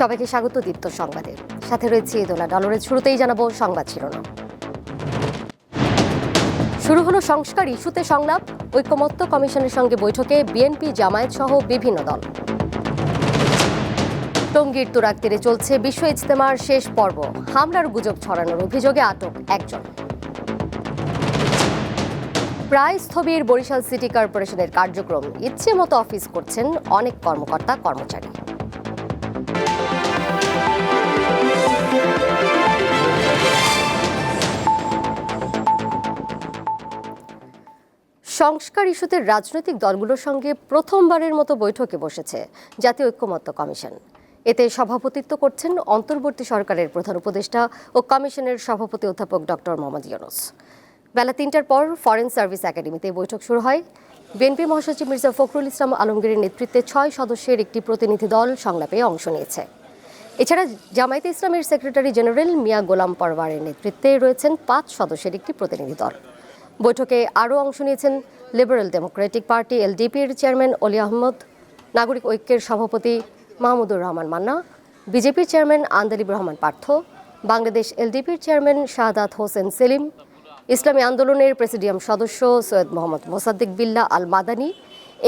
সবাইকে স্বাগত দীপ্ত সংবাদে। সাথে রয়েছে দোলা ডলরের শুরুতেই জানাব সংবাদ শিরোনাম। শুরু হলো সংস্কার ইস্যুতে সংলাপ। ঐক্যমত্য কমিশনের সঙ্গে বৈঠকে বিএনপি, জামায়াত সহ বিভিন্ন দল। টঙ্গীর তুরাক তীরে চলছে বিশ্ব ইজতেমার শেষ পর্ব। হামলার গুজব ছড়ানোর অভিযোগে আটক একজন। প্রায় স্থবির বরিশাল সিটি কর্পোরেশনের কার্যক্রম ইচ্ছে মতো অফিস করছেন অনেক কর্মকর্তা, কর্মচারী। সংস্কার ইস্যুতে রাজনৈতিক দলগুলোর সঙ্গে প্রথমবারের মতো বৈঠকে বসেছে জাতীয় ঐক্যমত্য কমিশন। এতে সভাপতিত্ব করছেন অন্তর্বর্তী সরকারের প্রধান উপদেষ্টা ও কমিশনের সভাপতি অধ্যাপক ডক্টর মোহাম্মদ ইউনুস। বেলা তিনটার পর ফরেন সার্ভিস একাডেমিতে বৈঠক শুরু হয়। বিএনপি মহাসচিব মির্জা ফখরুল ইসলাম আলমগীরের নেতৃত্বে ছয় সদস্যের একটি প্রতিনিধি দল সংলাপে অংশ নিয়েছে। এছাড়া জামায়াতে ইসলামের সেক্রেটারি জেনারেল মিয়া গোলাম পরওয়ারের নেতৃত্বে রয়েছেন পাঁচ সদস্যের একটি প্রতিনিধি দল। বৈঠকে আরও অংশ নিয়েছেন লিবারেল ডেমোক্রেটিক পার্টি এলডিপির চেয়ারম্যান অলি আহমদ, নাগরিক ঐক্যের সভাপতি মাহমুদুর রহমান মান্না, বিজেপির চেয়ারম্যান আন্দালিব রহমান পার্থ, বাংলাদেশ এলডিপির চেয়ারম্যান শাহাদাত হোসেন সেলিম, ইসলামী আন্দোলনের প্রেসিডিয়াম সদস্য সৈয়দ মোহাম্মদ মোসাদ্দিক বিল্লা আল মাদানী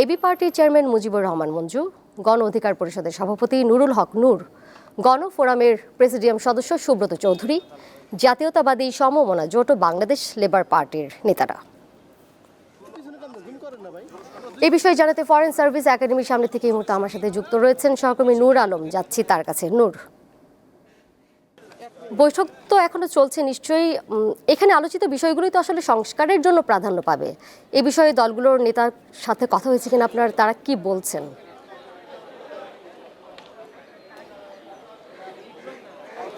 এবি পার্টির চেয়ারম্যান মুজিবুর রহমান মঞ্জু, গণ অধিকার পরিষদের সভাপতি নুরুল হক নূর গণফোরামের প্রেসিডিয়াম সদস্য সুব্রত চৌধুরী জাতীয়তাবাদী সমমনা জোট বাংলাদেশ লেবার পার্টির নেতারা। এই বিষয়ে জানাতে ফরেন সার্ভিস একাডেমির সামনে থেকে এই মুহূর্তে আমার সাথে যুক্ত রয়েছেন সহকর্মী নূর আলম, যাচ্ছি তার কাছে। নূর, বৈঠক তো এখনও চলছে নিশ্চয়ই। এখানে আলোচিত বিষয়গুলোই তো আসলে সংস্কারের জন্য প্রাধান্য পাবে। এ বিষয়ে দলগুলোর নেতার সাথে কথা হয়েছে কিনা আপনার, তারা কি বলছেন?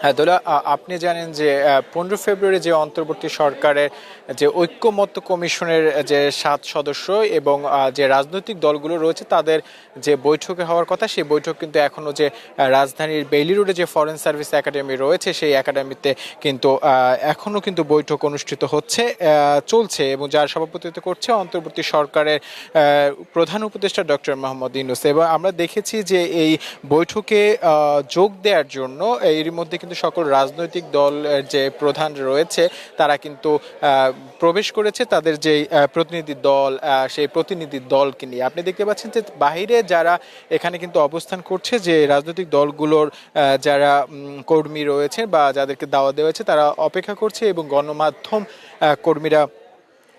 হ্যাঁ দোলা আপনি জানেন যে পনেরো ফেব্রুয়ারি যে অন্তর্বর্তী সরকারের যে ঐক্যমত্য কমিশনের যে সাত সদস্য এবং যে রাজনৈতিক দলগুলো রয়েছে তাদের যে বৈঠকে হওয়ার কথা সেই বৈঠক কিন্তু এখনও যে রাজধানীর বেইলি রোডে যে ফরেন সার্ভিস একাডেমি রয়েছে সেই একাডেমিতে কিন্তু আহ, এখনও কিন্তু বৈঠক অনুষ্ঠিত হচ্ছে চলছে এবং যার সভাপতিত্ব করছে অন্তর্বর্তী সরকারের প্রধান উপদেষ্টা ডক্টর মোহাম্মদ ইউনুস। এবং আমরা দেখেছি যে এই বৈঠকে যোগ দেওয়ার জন্য এর মধ্যে কিন্তু সকল রাজনৈতিক দল যে প্রধান রয়েছে, তারা কিন্তু প্রবেশ করেছে তাদের যে প্রতিনিধি দল সেই প্রতিনিধি দলকে নিয়ে। আপনি দেখতে পাচ্ছেন যে বাহিরে যারা এখানে কিন্তু অবস্থান করছে, যে রাজনৈতিক দলগুলোর যারা কর্মী রয়েছে বা যাদেরকে দাওয়া দেওয়া হয়েছে, তারা অপেক্ষা করছে এবং গণমাধ্যম কর্মীরা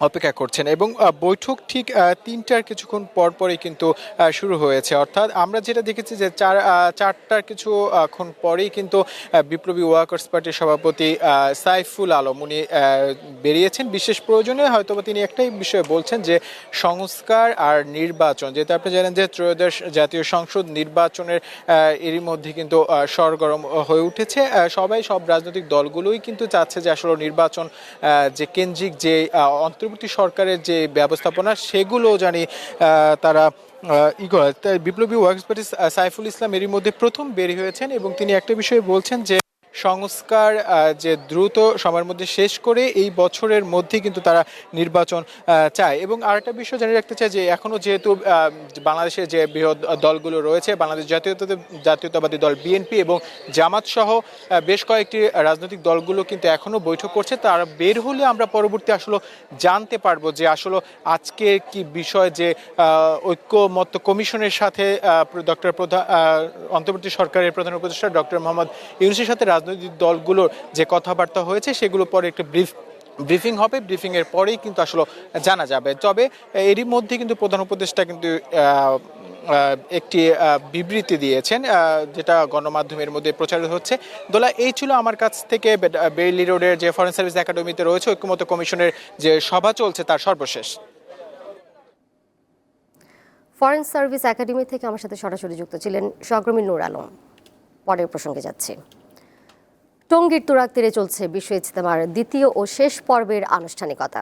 অপেক্ষা করছেন এবং বৈঠক ঠিক তিনটার কিছুক্ষণ পর পরই কিন্তু শুরু হয়েছে। অর্থাৎ আমরা যেটা দেখেছি যে চার চারটার কিছুক্ষণ পরেই কিন্তু বিপ্লবী ওয়ার্কার্স পার্টির সভাপতি সাইফুল আলম উনি বেরিয়েছেন। বিশেষ প্রয়োজনে হয়তো তিনি একটাই বিষয়ে বলছেন যে সংস্কার আর নির্বাচন যেহেতু আপনি জানেন যে ত্রয়োদশ জাতীয় সংসদ নির্বাচনের এরই মধ্যে কিন্তু সরগরম হয়ে উঠেছে। সবাই সব রাজনৈতিক দলগুলোই কিন্তু চাচ্ছে যে আসলে নির্বাচন যে কেন্দ্রিক যে আহ, অন্তর্বর্তী সরকারের যে ব্যবস্থাপনা সেগুলো জানি তারা বিপ্লবী ওয়ার্কস পার্টি সাইফুল ইসলাম এরই মধ্যে প্রথম বের হয়েছেন এবং তিনি একটা বিষয়ে বলছেন যে সংস্কার যে দ্রুত সময়ের মধ্যে শেষ করে এই বছরের মধ্যে কিন্তু তারা নির্বাচন চায়। এবং আরেকটা বিষয় জানিয়ে রাখতে চাই যে এখনও যেহেতু বাংলাদেশের যে বৃহৎ দলগুলো রয়েছে, বাংলাদেশ জাতীয়তা জাতীয়তাবাদী দল বিএনপি এবং জামাত সহ বেশ কয়েকটি রাজনৈতিক দলগুলো কিন্তু এখনও বৈঠক করছে। তারা বের হলে আমরা পরবর্তী আসলে জানতে পারব যে আসলে আজকে কি বিষয় যে ঐক্যমত্য কমিশনের সাথে ডক্টর প্রধান অন্তর্বর্তী সরকারের প্রধান উপদেষ্টা ডক্টর মোহাম্মদ ইউনুসের সাথে রাজনৈতিক দলগুলোর যে কথাবার্তা হয়েছে সেগুলো পরে একটি ব্রিফ, ব্রিফিং হবে। ব্রিফিং এর পরেই কিন্তু আসলে জানা যাবে। তবে এরই মধ্যে কিন্তু প্রধান উপদেষ্টা কিন্তু একটি বিবৃতি দিয়েছেন যেটা গণমাধ্যমের মধ্যে প্রচারিত হচ্ছে। দোলা, এই ছিল আমার কাছ থেকে বেইলি রোডের যে ফরেন সার্ভিস একাডেমিতে রয়েছে, ঐক্যমত্য কমিশনের যে সভা চলছে, তার সর্বশেষ। ফরেন সার্ভিস একাডেমি থেকে আমার সাথে সরাসরি যুক্ত ছিলেন সহকর্মী নূর আলম। পরের প্রসঙ্গে যাচ্ছি। টঙ্গীর তুরাক তীরে চলছে বিশ্ব ইজতেমার দ্বিতীয় ও শেষ পর্বের আনুষ্ঠানিকতা।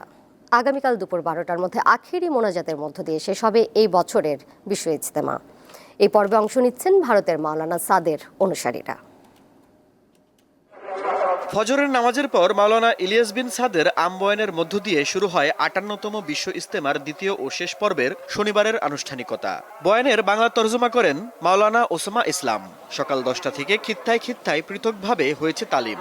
আগামীকাল দুপুর বারোটার মধ্যে আখেরি মোনাজাতের মধ্য দিয়ে শেষ হবে এই বছরের বিশ্ব ইজতেমা। এই পর্বে অংশ নিচ্ছেন ভারতের মাওলানা সাদের অনুসারীরা। ফজরের নামাজের পর মাওলানা ইলিয়াস বিন সাদের আম্বয়নের মধ্য দিয়ে শুরু হয় আটান্নতম বিশ্ব ইস্তেমার দ্বিতীয় ও শেষ পর্বের শনিবারের আনুষ্ঠানিকতা। বয়ানের বাংলা তর্জমা করেন মাওলানা ওসমা ইসলাম। সকাল দশটা থেকে খিত্তায় খিত্তায় পৃথকভাবে হয়েছে তালিম।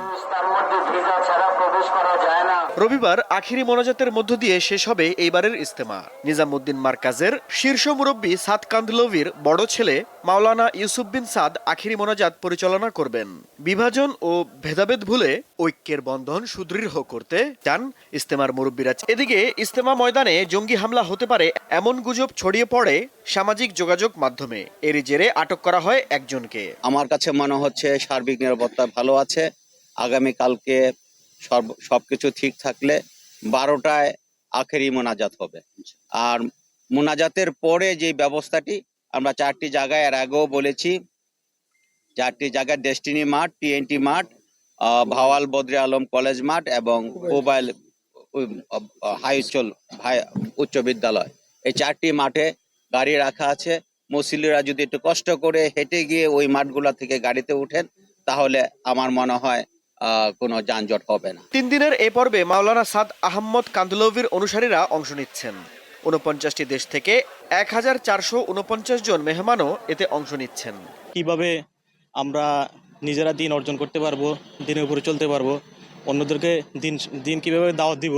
করা যায় না। রবিবার আখিরি মোনাজাতের মধ্য দিয়ে শেষ হবে এইবারের ইস্তেমা নিজামুদ্দিন মার্কাজের শীর্ষ মুরব্বী সাদ কান্দলভির বড় ছেলে মাওলানা ইউসুফ বিন সাদ আখিরি মোনাজাত পরিচালনা করবেন। বিভাজন ও ভেদাভেদ ভুলে ঐক্যের বন্ধন সুদৃঢ় করতে চান ইস্তেমার মুরব্বীরা। এদিকে ইস্তেমা ময়দানে জঙ্গি হামলা হতে পারে এমন গুজব ছড়িয়ে পড়ে সামাজিক যোগাযোগ মাধ্যমে। এরই জেরে আটক করা হয় একজনকে। আমার কাছে মনে হচ্ছে সার্বিক নিরাপত্তা ভালো আছে। সব, সবকিছু ঠিক থাকলে বারোটায় আখেরি মোনাজাত হবে। আর মোনাজাতের পরে যে ব্যবস্থাটি আমরা চারটি জায়গায় এর আগেও বলেছি, চারটি জায়গায় ডেস্টিনি মাঠ, টিএনটি মাঠ ভাওয়াল বদ্রি আলম কলেজ মাঠ এবং মোবাইল হাই উচ্চল হাই- উচ্চ বিদ্যালয়। এই চারটি মাঠে গাড়ি রাখা আছে। মুসলিরা যদি একটু কষ্ট করে হেঁটে গিয়ে ওই মাঠগুলা থেকে গাড়িতে উঠেন, তাহলে আমার মনে হয় কোনো যানজট হবে না তিন দিনের এ পর্বে মাওলানা সাদ আহম্মদ কান্দুলভির অনুসারীরা অংশ নিচ্ছেন উনপঞ্চাশটি দেশ থেকে এক হাজার চারশো উনপঞ্চাশ জন মেহমানও এতে অংশ নিচ্ছেন কীভাবে আমরা নিজেরা দিন অর্জন করতে পারব দিনের উপরে চলতে পারব অন্যদেরকে দিন দিন কীভাবে দাওয়াত দিব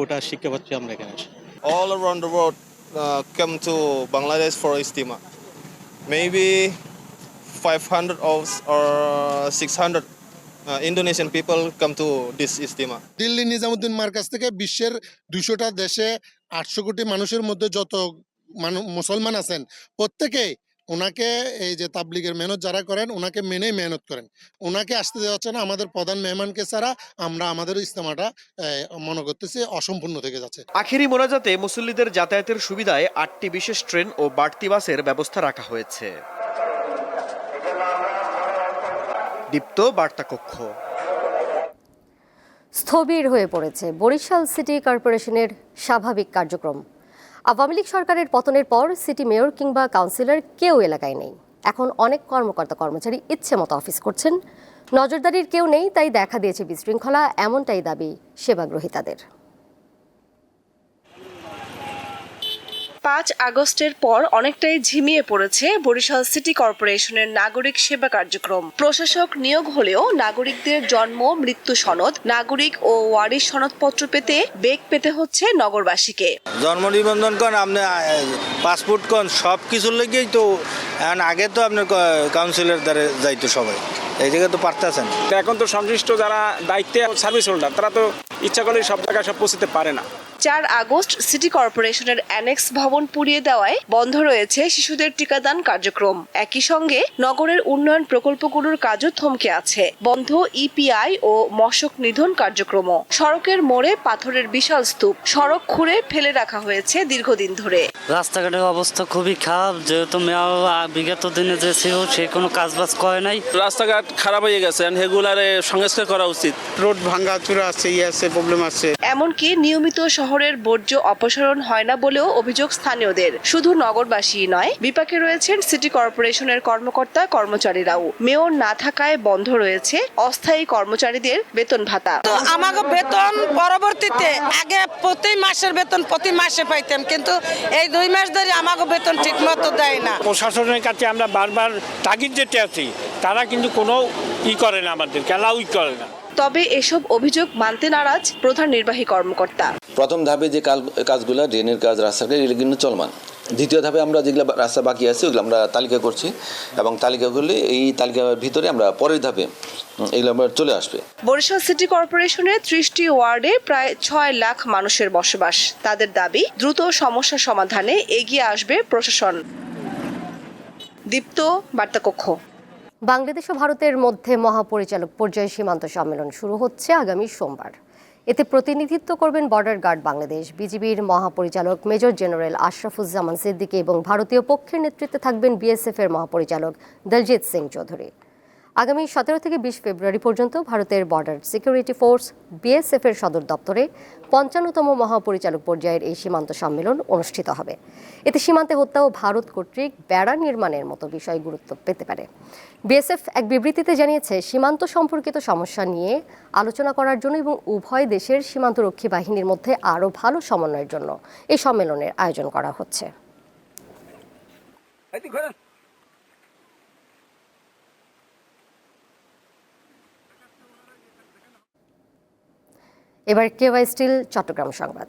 ওটা শিক্ষা পাচ্ছি আমরা এখানে এসে। all around the world uh, come to Bangladesh for Istima. Maybe 500 or, or 600 people come to come to this Istima. Delhi Nizamuddin Markaz থেকে বিশ্বের দুশোটা দেশে আটশো কোটি মানুষের মধ্যে যত মানু- মুসলমান আছেন প্রত্যেকেই ওনাকে এই যে তাবলিগের মেহনত যারা করেন ওনাকে মেনেই মেহনত করেন। ওনাকে আসতে দেওয়া হচ্ছে না আমাদের প্রধান মেহমানকে ছাড়া আমরা আমাদের ইস্তেমাটা মনে করতেছি অসম্পূর্ণ থেকে যাচ্ছে। আখেরি মোনাজাতে মুসল্লিদের যাতায়াতের সুবিধায় আটটি বিশেষ ট্রেন ও বাড়তি বাসের ব্যবস্থা রাখা হয়েছে। দীপ্ত বার্তা কক্ষ স্থবির হয়ে পড়েছে বরিশাল সিটি কর্পোরেশনের স্বাভাবিক কার্যক্রম। আওয়ামী লীগ সরকারের পতনের পর সিটি মেয়র কিংবা কাউন্সিলর কেউ এলাকায় নেই। এখন অনেক কর্মকর্তা কর্মচারী ইচ্ছে মতো অফিস করছেন। নজরদারির কেউ নেই, তাই দেখা দিয়েছে বিশৃঙ্খলা, এমনটাই দাবি সেবাগ্রহীতাদের পাঁচ আগস্টের পর অনেকটাই ঝিমিয়ে পড়েছে বরিশাল সিটি কর্পোরেশনের নাগরিক সেবা কার্যক্রম। প্রশাসক নিয়োগ হলেও নাগরিকদের জন্ম মৃত্যু সনদ নাগরিক ও ওয়ারিশ সনদপত্র পেতে বেগ পেতে হচ্ছে নগরবাসীকে। জন্ম নিবন্ধন কন আপনি পাসপোর্ট কন সব কিছুর লেগেই তো এখন আগে তো আপনার কাউন্সিলের দ্বারা যাইতো সবাই। এই জায়গায় তো পারতেছেন। তো এখন তো সংশ্লিষ্ট যারা দায়িত্বে সার্ভিস হোল্ডার তারা তো ইচ্ছা করলে সব জায়গায় সব পৌঁছতে পারে না। চার আগস্ট সিটি কর্পোরেশনের অ্যানেক্স ভবন পুড়িয়ে দেওয়ায় বন্ধ রয়েছে শিশুদের টিকাদান কার্যক্রম। একই সঙ্গে নগরের উন্নয়ন প্রকল্পগুলোর কাজও থমকে আছে। বন্ধ ইপিআই ও মশক নিধন কার্যক্রম সড়কের মোড়ে পাথরের বিশাল স্তূপ। সড়ক খুঁড়ে ফেলে রাখা হয়েছে দীর্ঘদিন ধরে। রাস্তাঘাটের অবস্থা খুবই খারাপ। যেহেতু মেয়াও বিগত দিনে যে ছিল সে কোনো কাজ বাজ করে নাই। রাস্তাঘাট খারাপ হয়ে গেছে। সংস্কার করা উচিত। রোড ভাঙ্গা চূড়া আছে ইয়ে আছে প্রবলেম আছে। এমনকি নিয়মিত শহরের বর্জ্য অপসারণ হয় না বলেও অভিযোগ স্থানীয়দের। শুধু নগরবাসী নয় বিপাকে রয়েছেন সিটি কর্পোরেশনের কর্মকর্তা কর্মচারীরাও। মেয়র না থাকায় বন্ধ রয়েছে অস্থায়ী কর্মচারীদের বেতন ভাতা। আমাকে বেতন পরবর্তীতে আগে প্রতি মাসের বেতন প্রতি মাসে পাইতাম কিন্তু এই দুই মাস ধরে আমাকে বেতন ঠিক মতো দেয় না। প্রশাসনের কাছে আমরা বারবার তাগিদ যেতে আছি তারা কিন্তু কোনো ই করে না আমাদের অ্যালাউই করে না। তবে এসব অভিযোগ মানতে নারাজ প্রধান নির্বাহী কর্মকর্তা। প্রথম ধাপে যে কাজগুলো ড্রেনের কাজ রাস্তাঘাট এগুলো কিন্তু চলমান। দ্বিতীয় ধাপে আমরা যেগুলো রাস্তা বাকি আছে ওগুলো আমরা তালিকা করছি এবং তালিকাগুলি এই তালিকার ভিতরে আমরা পরের ধাপে এগুলো আমরা চলে আসবে। বরিশাল সিটি কর্পোরেশনের ত্রিশটি ওয়ার্ডে প্রায় ছয় লাখ মানুষের বসবাস। তাদের দাবি দ্রুত সমস্যা সমাধানে এগিয়ে আসবে প্রশাসন। দীপ্ত বার্তাকক্ষ। বাংলাদেশ ও ভারতের মধ্যে মহাপরিচালক পর্যায়ে সীমান্ত সম্মেলন শুরু হচ্ছে আগামী সোমবার। এতে প্রতিনিধিত্ব করবেন বর্ডার গার্ড বাংলাদেশ। বিজিবির মহাপরিচালক মেজর জেনারেল আশরাফুজ্জামান সিদ্দিকী এবং ভারতীয় পক্ষের নেতৃত্বে থাকবেন বিএসএফ এর মহাপরিচালক দলজিৎ সিং চৌধুরী। আগামী সতেরো থেকে বিশ ফেব্রুয়ারি পর্যন্ত ভারতের বর্ডার সিকিউরিটি ফোর্স বিএসএফ এর সদর দপ্তরে পঞ্চান্নতম মহাপরিচালক পর্যায়ের এই সীমান্ত সম্মেলন অনুষ্ঠিত হবে। এতে সীমান্তে হত্যা ও ভারত কর্তৃক বেড়া নির্মাণের মতো বিষয় গুরুত্ব পেতে পারে। বিএসএফ এক বিবৃতিতে জানিয়েছে, সীমান্ত সম্পর্কিত সমস্যা নিয়ে আলোচনা করার জন্য এবং উভয় দেশের সীমান্তরক্ষী বাহিনীর মধ্যে আরও ভালো সমন্বয়ের জন্য এই সম্মেলনের আয়োজন করা হচ্ছে। এবার কেওয়াই স্টিল, চট্টগ্রাম সংবাদ।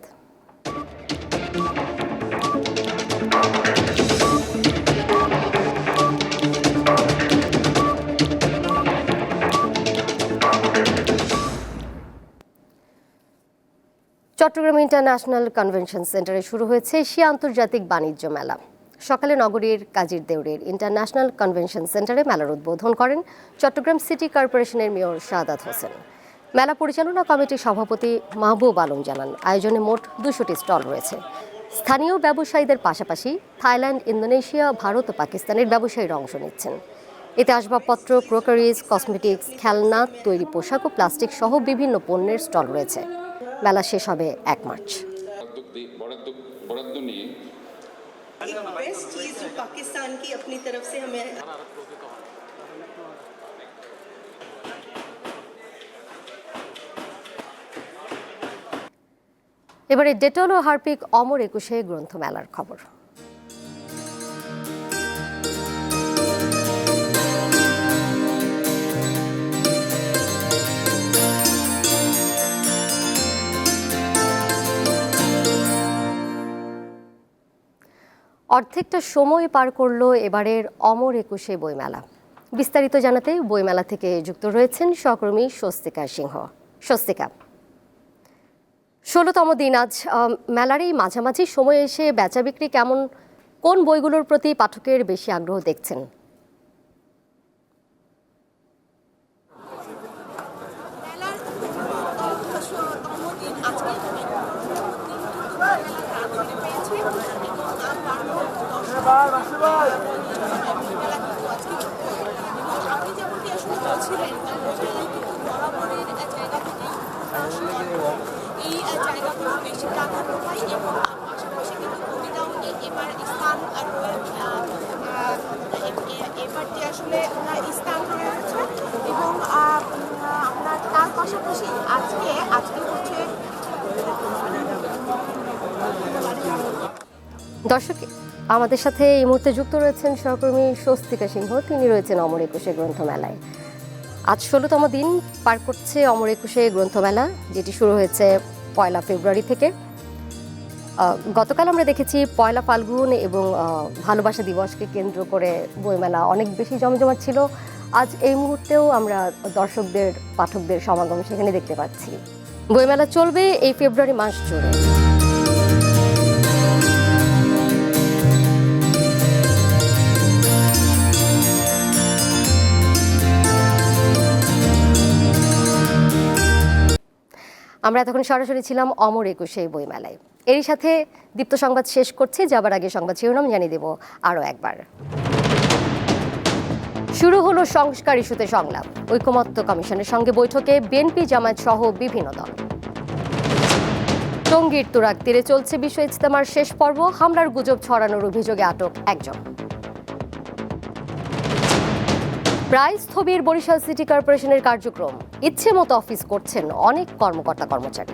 চট্টগ্রাম ইন্টারন্যাশনাল কনভেনশন সেন্টারে শুরু হয়েছে এশিয়া আন্তর্জাতিক বাণিজ্য মেলা। সকালে নগরীর কাজীর দেউরের ইন্টারন্যাশনাল কনভেনশন সেন্টারে মেলার উদ্বোধন করেন চট্টগ্রাম সিটি কর্পোরেশনের মেয়র শাহাদাত হোসেন। মেলা পরিচালনা কমিটির সভাপতি মাহবুব আলম জানান আয়োজনে মোট দুশোটি স্টল রয়েছে স্থানীয় ব্যবসায়ীদের পাশাপাশি থাইল্যান্ড ইন্দোনেশিয়া ভারত ও পাকিস্তানের ব্যবসায়ীরা অংশ নিচ্ছেন এতে আসবাবপত্র ক্রোকারিজ কসমেটিক্স খেলনা তৈরি পোশাক ও প্লাস্টিক সহ বিভিন্ন পণ্যের স্টল রয়েছে মেলা শেষ হবে এক মার্চ बेस्ट चीज़ जो पाकिस्तान की अपनी तरफ से हमें এবারে ডেটল ও হারপিক অমর একুশে গ্রন্থমেলার খবর। অর্ধেকটা সময় পার করল এবারের অমর একুশে বইমেলা। বিস্তারিত জানাতে বইমেলা থেকে যুক্ত রয়েছেন সহকর্মী স্বস্তিকা সিংহ। স্বস্তিকা ষোলোতম দিন, আজ মেলার এই মাঝামাঝি সময়ে এসে বেচা বিক্রি কেমন, কোন বইগুলোর প্রতি পাঠকের বেশি আগ্রহ দেখছেন? এই জায়গাগুলো বেশি প্রাধান্য পায় এবং পাশাপাশি কিন্তু কবিতাও এ- এবার স্থান আর রয়ে- আহ, আহ, এ- এ- এবারটি আসলে ওনার স্থান রয়েছে এবং আহ, উম, আপনার তার দর্শক, আমাদের সাথে এই মুহূর্তে যুক্ত রয়েছেন সহকর্মী স্বস্তিকা সিংহ। তিনি রয়েছেন অমর একুশে গ্রন্থমেলায়। আজ ষোলোতম দিন পার করছে অমর একুশে গ্রন্থমেলা, যেটি শুরু হয়েছে পয়লা ফেব্রুয়ারি থেকে। গতকাল আমরা দেখেছি পয়লা ফাল্গুন এবং ভালোবাসা দিবসকে কেন্দ্র করে বইমেলা অনেক বেশি জমজমাট ছিল। আজ এই মুহূর্তেও আমরা দর্শকদের, পাঠকদের সমাগম সেখানে দেখতে পাচ্ছি। বইমেলা চলবে এই ফেব্রুয়ারি মাস জুড়ে। আমরা এতক্ষণ সরাসরি ছিলাম অমর একুশে বইমেলায়। এরই সাথে দীপ্ত সংবাদ শেষ করছি, যাবার আগে সংবাদ শিরোনাম জানিয়ে দেব আরও একবার। শুরু হলো সংস্কার ইস্যুতে সংলাপ। ঐকমত্য কমিশনের সঙ্গে বৈঠকে বিএনপি, জামায়াত সহ বিভিন্ন দল। টঙ্গীর তুরাক তীরে চলছে বিশ্ব ইজতেমার শেষ পর্ব। হামলার গুজব ছড়ানোর অভিযোগে আটক একজন। প্রায় স্থবির বরিশাল সিটি কর্পোরেশনের কার্যক্রম। ইচ্ছে মতো অফিস করছেন অনেক কর্মকর্তা কর্মচারী